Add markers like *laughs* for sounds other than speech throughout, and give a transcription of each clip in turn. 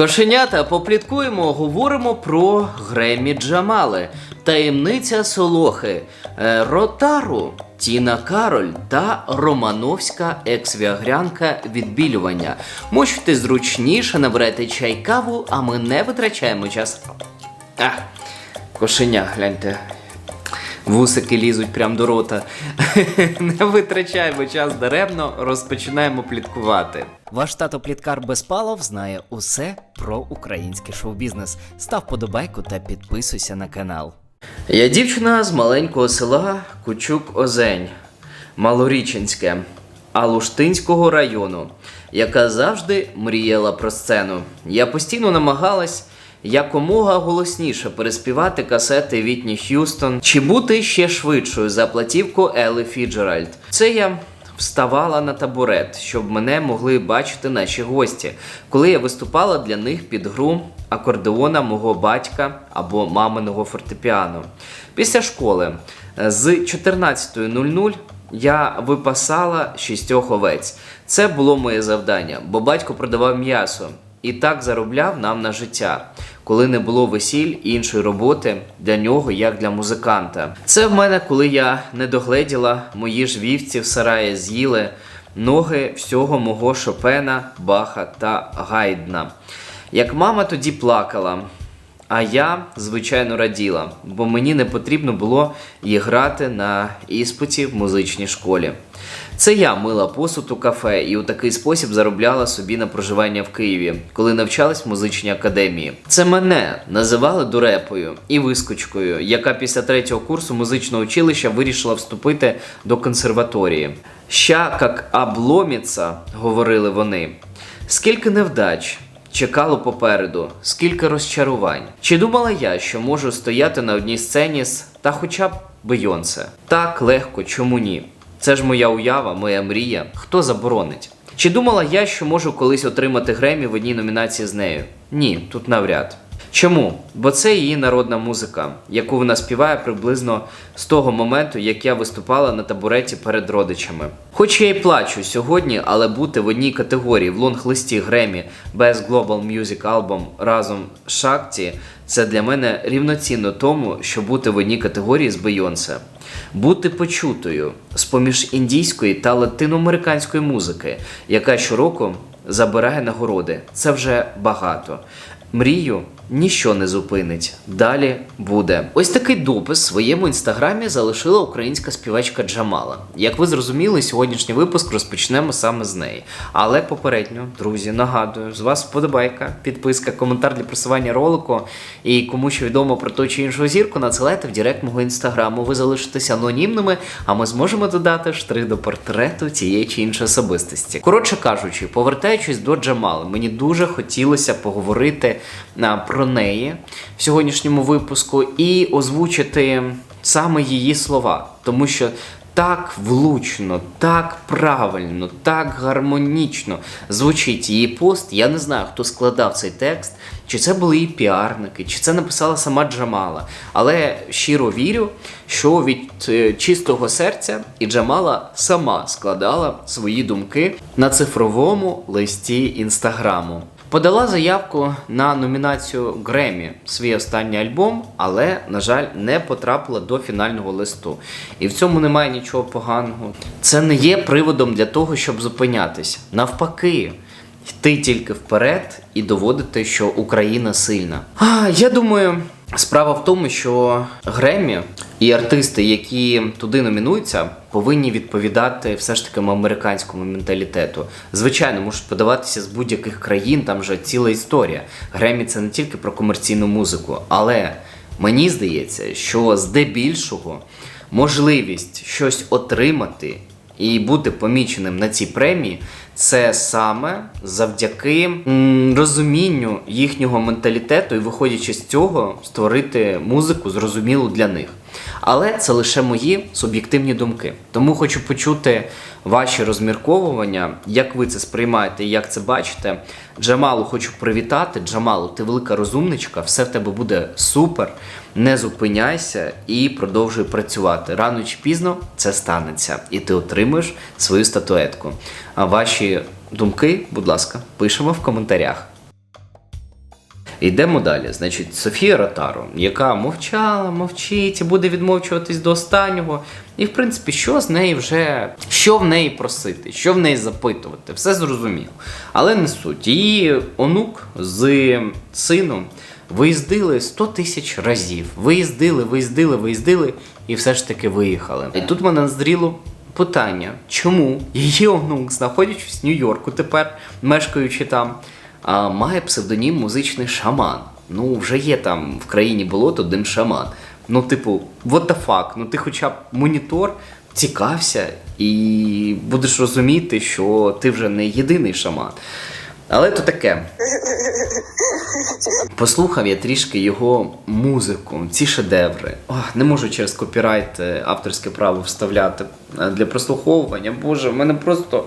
Кошенята, попліткуємо, говоримо про Гремі Джамали, таємниця Солохи, е, Ротару, Тіна Кароль та Романовська екс-віагрянка відбілювання. Можете зручніше набирайте чай каву, а ми не витрачаємо час. А, кошеня, гляньте. Вусики лізуть прямо до рота. *laughs* Не витрачаємо час даремно, розпочинаємо пліткувати. Ваш тато Пліткар Безпалов знає усе про український шоу-бізнес. Став подобайку та підписуйся на канал. Я дівчина з маленького села Кучук Озень, Малоріченське, Алуштинського району, яка завжди мріяла про сцену. Я постійно намагалась якомога голосніше переспівати касети Вітні Х'юстон чи бути ще швидшою за платівку Елли Фіджеральд. Це я вставала на табурет, щоб мене могли бачити наші гості, коли я виступала для них під гру акордеона мого батька або маминого фортепіано. Після школи е, з 14.00 я випасала шістьох овець. Це було моє завдання, бо батько продавав м'ясо і так заробляв нам на життя, коли не було весіль і іншої роботи для нього, як для музиканта. Це в мене, коли я не догледіла, мої ж вівці в сараї з'їли ноги всього мого Шопена, Баха та Гайдна. Як мама тоді плакала, а я, звичайно, раділа, бо мені не потрібно було її грати на іспиті в музичній школі. Це я мила посуд у кафе і у такий спосіб заробляла собі на проживання в Києві, коли навчалась в музичній академії. Це мене називали дурепою і вискочкою, яка після третього курсу музичного училища вирішила вступити до консерваторії. Ща як обломіться, говорили вони. Скільки невдач, Чекало попереду, скільки розчарувань. Чи думала я, що можу стояти на одній сцені з та хоча б Бейонсе? Так легко, чому ні? Це ж моя уява, моя мрія. Хто заборонить? Чи думала я, що можу колись отримати Гремі в одній номінації з нею? Ні, тут навряд. Чому? Бо це її народна музика, яку вона співає приблизно з того моменту, як я виступала на табуреті перед родичами. Хоч я й плачу сьогодні, але бути в одній категорії в лонг-листі Гремі Best Global Music Album разом з Шакті це для мене рівноцінно тому, що бути в одній категорії з Бейонсе. Бути почутою з поміж індійської та латиноамериканської музики, яка щороку забирає нагороди. Це вже багато. Мрію ніщо не зупинить. Далі буде. Ось такий допис в своєму інстаграмі залишила українська співачка Джамала. Як ви зрозуміли, сьогоднішній випуск розпочнемо саме з неї. Але попередньо, друзі, нагадую, з вас вподобайка, підписка, коментар для просування ролику. І кому що відомо про ту чи іншу зірку, надсилайте в директ мого інстаграму. Ви залишитеся анонімними, а ми зможемо додати штрих до портрету цієї чи іншої особистості. Коротше кажучи, повертаючись до Джамали, мені дуже хотілося поговорити про неї в сьогоднішньому випуску і озвучити саме її слова, тому що. Так влучно, так правильно, так гармонічно звучить її пост. Я не знаю, хто складав цей текст, чи це були її піарники, чи це написала сама Джамала. Але щиро вірю, що від е, чистого серця і Джамала сама складала свої думки на цифровому листі інстаграму. Подала заявку на номінацію Гремі свій останній альбом, але, на жаль, не потрапила до фінального листу. І в цьому немає нічого поганого. Це не є приводом для того, щоб зупинятися. Навпаки, йти тільки вперед і доводити, що Україна сильна. А, я думаю. Справа в тому, що Гремі і артисти, які туди номінуються, повинні відповідати все ж таки американському менталітету. Звичайно, можуть подаватися з будь-яких країн, там вже ціла історія. Гремі це не тільки про комерційну музику, але мені здається, що здебільшого можливість щось отримати і бути поміченим на цій премії. Це саме завдяки розумінню їхнього менталітету і, виходячи з цього, створити музику зрозумілу для них. Але це лише мої суб'єктивні думки. Тому хочу почути ваші розмірковування, як ви це сприймаєте і як це бачите. Джамалу хочу привітати. Джамалу, ти велика розумничка, все в тебе буде супер. Не зупиняйся і продовжуй працювати. Рано чи пізно це станеться, і ти отримаєш свою статуетку. А ваші думки, будь ласка, пишемо в коментарях. Йдемо далі. Значить, Софія Ротару, яка мовчала, мовчить буде відмовчуватись до останнього. І, в принципі, що з неї вже що в неї просити, що в неї запитувати, все зрозуміло. Але не суть. Її онук з сином виїздили 100 тисяч разів. Виїздили, виїздили, виїздили і все ж таки виїхали. І тут мене назріло питання, чому її онук, знаходячись в Нью-Йорку тепер, мешкаючи там, а, має псевдонім музичний шаман. Ну, вже є там в країні болото один шаман. Ну, типу, what the fuck? Ну ти хоча б монітор цікався і будеш розуміти, що ти вже не єдиний шаман. Але то таке. Послухав я трішки його музику, ці шедеври. Ох, не можу через копірайт е, авторське право вставляти е, для прослуховування. Боже, в мене просто.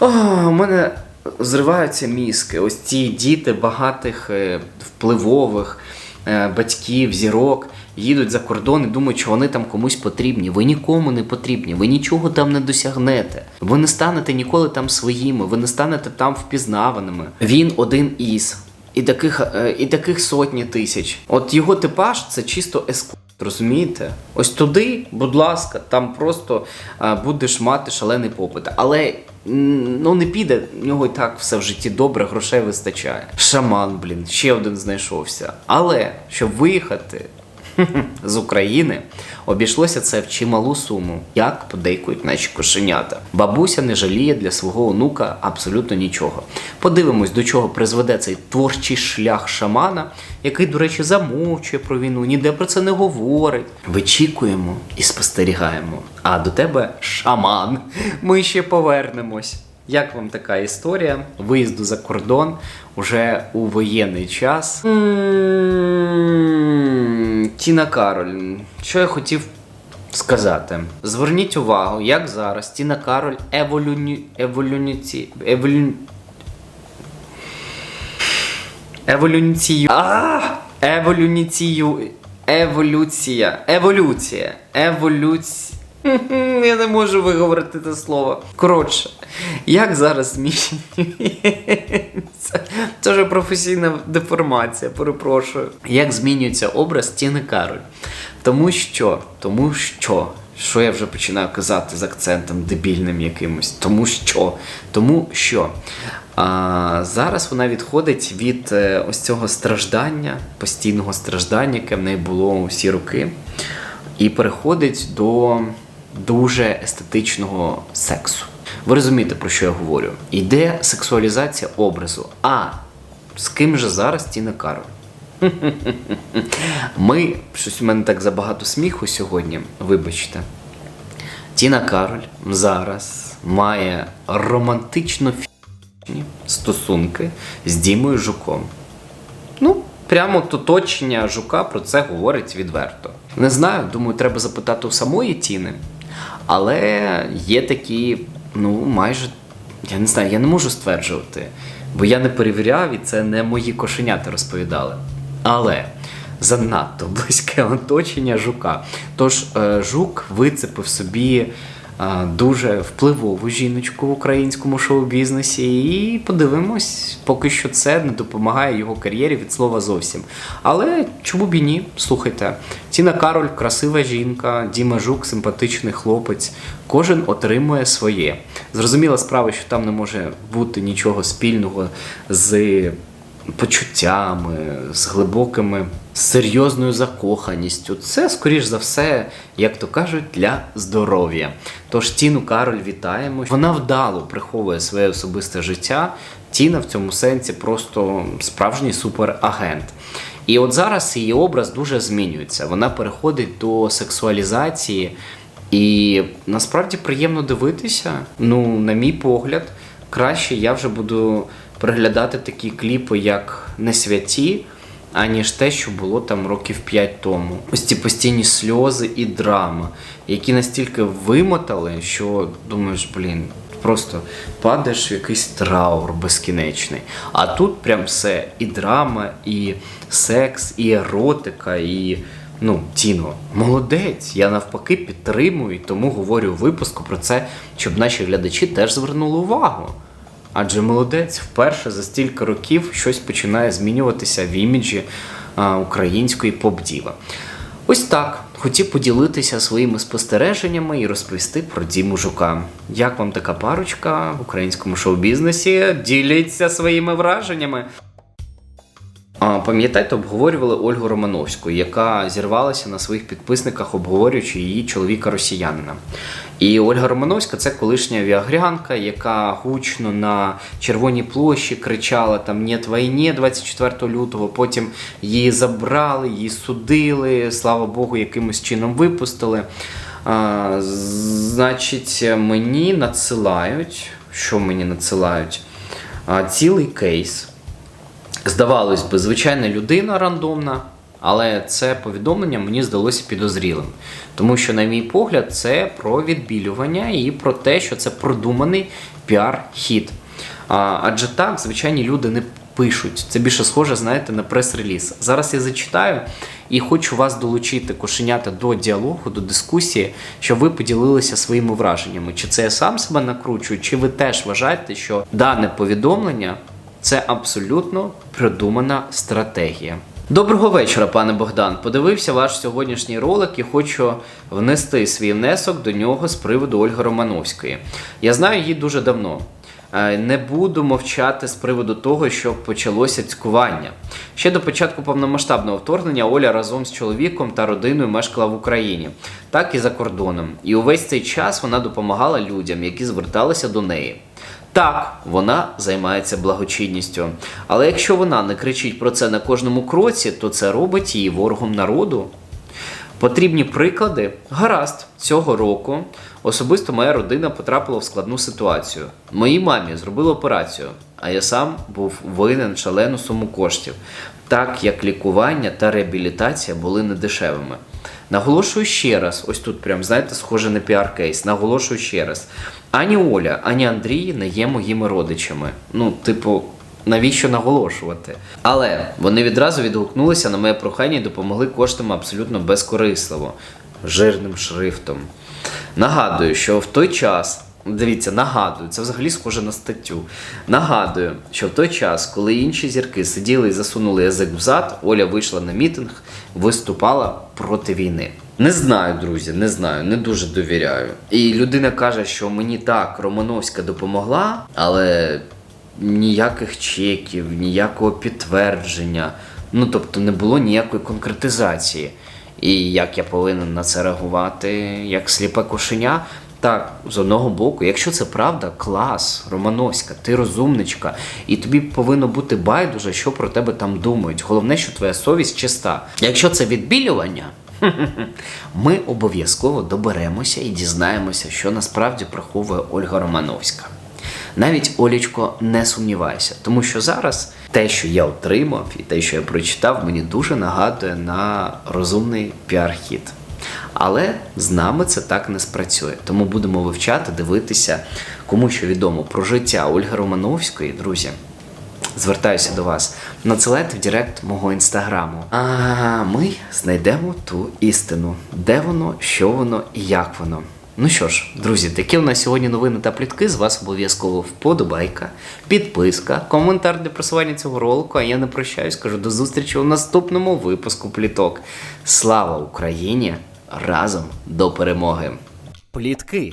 О, в мене зриваються мізки. Ось ці діти багатих е, впливових е, батьків, зірок їдуть за кордон і думають, що вони там комусь потрібні. Ви нікому не потрібні, ви нічого там не досягнете. Ви не станете ніколи там своїми, ви не станете там впізнаваними. Він один із. І таких, е, і таких сотні тисяч. От його типаж це чисто ескорт. Розумієте? Ось туди, будь ласка, там просто будеш мати шалений попит. Але ну не піде, в нього і так все в житті добре, грошей вистачає. Шаман, блін, ще один знайшовся. Але щоб виїхати з України, обійшлося це в чималу суму, як подейкують наші кошенята. Бабуся не жаліє для свого онука абсолютно нічого. Подивимось, до чого призведе цей творчий шлях шамана, який, до речі, замовчує про війну, ніде про це не говорить. Вичікуємо і спостерігаємо. А до тебе шаман. Ми ще повернемось. Як вам така історія виїзду за кордон уже у воєнний час? Тіна Кароль, що я хотів сказати? Зверніть увагу, як зараз Тіна Кароль еволюні... еволюніці... еволю... Еволюцію. А! Еволюцію. Еволюція. Еволюція. Еволюція. *laughs* Я не можу виговорити це слово. Коротше, як зараз змінюється. *laughs* Це вже професійна деформація, перепрошую. Як змінюється образ Тіни Кароль? Тому що, тому що, що я вже починаю казати з акцентом дебільним якимось. Тому що, тому що. А, зараз вона відходить від е, ось цього страждання, постійного страждання, яке в неї було усі роки, і переходить до дуже естетичного сексу. Ви розумієте, про що я говорю? Йде сексуалізація образу. А з ким же зараз Тіна Кароль? *laughs* Ми, щось у мене так забагато сміху сьогодні, вибачте. Тіна Кароль зараз має романтично фі***ні стосунки з Дімою Жуком. Ну, прямо от оточення жука про це говорить відверто. Не знаю, думаю, треба запитати у самої Тіни. Але є такі, ну, майже, я не знаю, я не можу стверджувати, бо я не перевіряв і це не мої кошенята розповідали. Але занадто *laughs* близьке оточення жука. Тож е, жук вицепив собі дуже впливову жіночку в українському шоу-бізнесі, і подивимось, поки що це не допомагає його кар'єрі від слова зовсім. Але чому б і ні? Слухайте, Тіна Кароль красива жінка, Діма Жук симпатичний хлопець. Кожен отримує своє. Зрозуміла справа, що там не може бути нічого спільного з почуттями, з глибокими, серйозною закоханістю. Це, скоріш за все, як то кажуть, для здоров'я. Тож Тіну Кароль вітаємо. Вона вдало приховує своє особисте життя. Тіна в цьому сенсі просто справжній суперагент. І от зараз її образ дуже змінюється. Вона переходить до сексуалізації, і насправді приємно дивитися. Ну, на мій погляд, краще я вже буду переглядати такі кліпи, як не святі, аніж те, що було там років 5 тому. Ось ці постійні сльози і драма, які настільки вимотали, що думаєш, блін. Просто падаєш в якийсь траур безкінечний. А тут прям все і драма, і секс, і еротика, і ну, Тіно, молодець. Я навпаки підтримую, тому говорю у випуску про це, щоб наші глядачі теж звернули увагу. Адже молодець вперше за стільки років щось починає змінюватися в іміджі української поп-діва. Ось так. Хотів поділитися своїми спостереженнями і розповісти про Діму Жука. Як вам така парочка в українському шоу-бізнесі? Діліться своїми враженнями. Пам'ятаєте, обговорювали Ольгу Романовську, яка зірвалася на своїх підписниках, обговорюючи її чоловіка росіянина. І Ольга Романовська це колишня віагрянка, яка гучно на Червоній площі кричала там «Нєт війні» 24 лютого. Потім її забрали, її судили. Слава Богу, якимось чином випустили. А, значить, мені надсилають. Що мені надсилають? А, цілий кейс. Здавалось би, звичайна людина рандомна, але це повідомлення мені здалося підозрілим. Тому що, на мій погляд, це про відбілювання і про те, що це продуманий піар-хід. Адже так, звичайні люди не пишуть. Це більше схоже, знаєте, на прес-реліз. Зараз я зачитаю і хочу вас долучити кошенята до діалогу, до дискусії, щоб ви поділилися своїми враженнями. Чи це я сам себе накручую, чи ви теж вважаєте, що дане повідомлення це абсолютно придумана стратегія. Доброго вечора, пане Богдан. Подивився ваш сьогоднішній ролик і хочу внести свій внесок до нього з приводу Ольги Романовської. Я знаю її дуже давно. Е, Не буду мовчати з приводу того, що почалося цькування. Ще до початку повномасштабного вторгнення Оля разом з чоловіком та родиною мешкала в Україні, так і за кордоном. І увесь цей час вона допомагала людям, які зверталися до неї. Так, вона займається благочинністю. Але якщо вона не кричить про це на кожному кроці, то це робить її ворогом народу. Потрібні приклади. Гаразд, цього року особисто моя родина потрапила в складну ситуацію. Моїй мамі зробили операцію, а я сам був винен шалену суму коштів, так як лікування та реабілітація були недешевими. Наголошую ще раз, ось тут прям, знаєте, схоже на піар-кейс. Наголошую ще раз. Ані Оля, ані Андрій не є моїми родичами. Ну, типу, навіщо наголошувати? Але вони відразу відгукнулися на моє прохання і допомогли коштами абсолютно безкорисливо, жирним шрифтом. Нагадую, що в той час. Дивіться, нагадую, це взагалі схоже на статтю. Нагадую, що в той час, коли інші зірки сиділи і засунули язик в зад, Оля вийшла на мітинг, виступала проти війни. Не знаю, друзі, не знаю, не дуже довіряю. І людина каже, що мені так Романовська допомогла, але ніяких чеків, ніякого підтвердження. Ну тобто не було ніякої конкретизації. І як я повинен на це реагувати, як сліпе кошеня. Так, з одного боку, якщо це правда, клас, Романовська, ти розумничка, і тобі повинно бути байдуже, що про тебе там думають. Головне, що твоя совість чиста. Якщо це відбілювання, ми обов'язково доберемося і дізнаємося, що насправді приховує Ольга Романовська. Навіть Олічко, не сумнівайся, тому що зараз те, що я отримав, і те, що я прочитав, мені дуже нагадує на розумний піар-хід. Але з нами це так не спрацює. Тому будемо вивчати, дивитися, кому що відомо про життя Ольги Романовської, друзі. Звертаюся до вас. Надсилайте в Директ мого інстаграму. А ми знайдемо ту істину, де воно, що воно і як воно. Ну що ж, друзі, такі у нас сьогодні новини та плітки. З вас обов'язково вподобайка, підписка, коментар для просування цього ролику. А я не прощаюсь, кажу до зустрічі у наступному випуску пліток. Слава Україні! Разом до перемоги! Плітки,